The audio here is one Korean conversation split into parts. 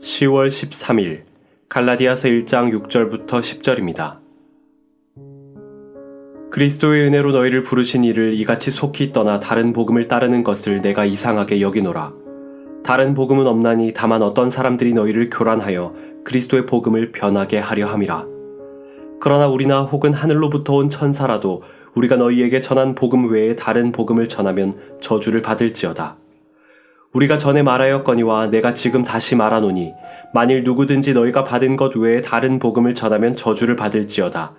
10월 13일 갈라디아서 1장 6절부터 10절입니다. 그리스도의 은혜로 너희를 부르신 이를 이같이 속히 떠나 다른 복음을 따르는 것을 내가 이상하게 여기노라. 다른 복음은 없나니 다만 어떤 사람들이 너희를 교란하여 그리스도의 복음을 변하게 하려 함이라. 그러나 우리나 혹은 하늘로부터 온 천사라도 우리가 너희에게 전한 복음 외에 다른 복음을 전하면 저주를 받을지어다. 우리가 전에 말하였거니와 내가 지금 다시 말하노니 만일 누구든지 너희가 받은 것 외에 다른 복음을 전하면 저주를 받을지어다.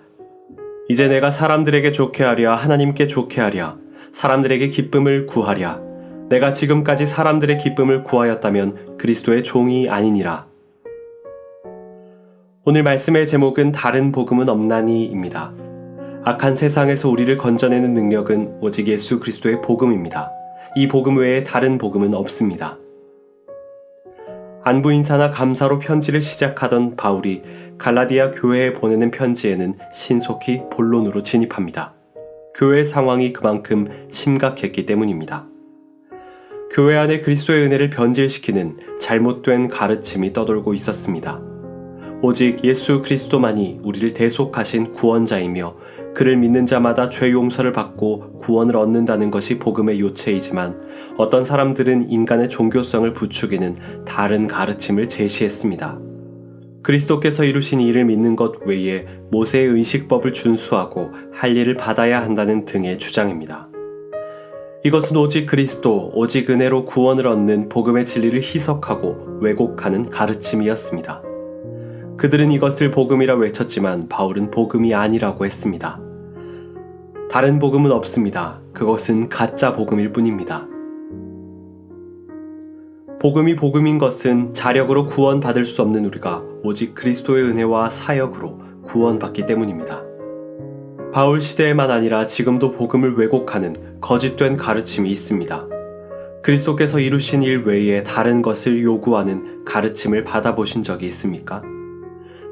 이제 내가 사람들에게 좋게 하랴 하나님께 좋게 하랴 사람들에게 기쁨을 구하랴 내가 지금까지 사람들의 기쁨을 구하였다면 그리스도의 종이 아니니라. 오늘 말씀의 제목은 다른 복음은 없나니입니다. 악한 세상에서 우리를 건져내는 능력은 오직 예수 그리스도의 복음입니다. 이 복음 외에 다른 복음은 없습니다. 안부 인사나 감사로 편지를 시작하던 바울이 갈라디아 교회에 보내는 편지에는 신속히 본론으로 진입합니다. 교회 상황이 그만큼 심각했기 때문입니다. 교회 안에 그리스도의 은혜를 변질시키는 잘못된 가르침이 떠돌고 있었습니다. 오직 예수 그리스도만이 우리를 대속하신 구원자이며 그를 믿는 자마다 죄 용서를 받고 구원을 얻는다는 것이 복음의 요체이지만 어떤 사람들은 인간의 종교성을 부추기는 다른 가르침을 제시했습니다. 그리스도께서 이루신 일을 믿는 것 외에 모세의 의식법을 준수하고 할 일을 받아야 한다는 등의 주장입니다. 이것은 오직 그리스도, 오직 은혜로 구원을 얻는 복음의 진리를 희석하고 왜곡하는 가르침이었습니다. 그들은 이것을 복음이라 외쳤지만 바울은 복음이 아니라고 했습니다. 다른 복음은 없습니다. 그것은 가짜 복음일 뿐입니다. 복음이 복음인 것은 자력으로 구원받을 수 없는 우리가 오직 그리스도의 은혜와 사역으로 구원받기 때문입니다. 바울 시대에만 아니라 지금도 복음을 왜곡하는 거짓된 가르침이 있습니다. 그리스도께서 이루신 일 외에 다른 것을 요구하는 가르침을 받아보신 적이 있습니까?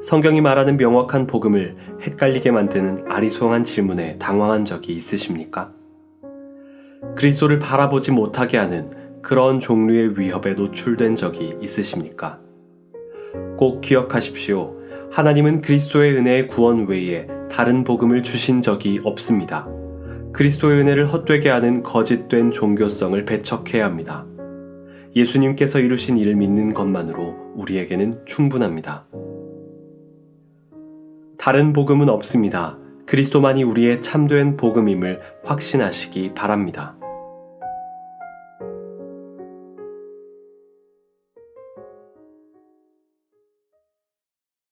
성경이 말하는 명확한 복음을 헷갈리게 만드는 아리송한 질문에 당황한 적이 있으십니까? 그리스도를 바라보지 못하게 하는 그런 종류의 위협에 노출된 적이 있으십니까? 꼭 기억하십시오. 하나님은 그리스도의 은혜의 구원 외에 다른 복음을 주신 적이 없습니다. 그리스도의 은혜를 헛되게 하는 거짓된 종교성을 배척해야 합니다. 예수님께서 이루신 일을 믿는 것만으로 우리에게는 충분합니다. 다른 복음은 없습니다. 그리스도만이 우리의 참된 복음임을 확신하시기 바랍니다.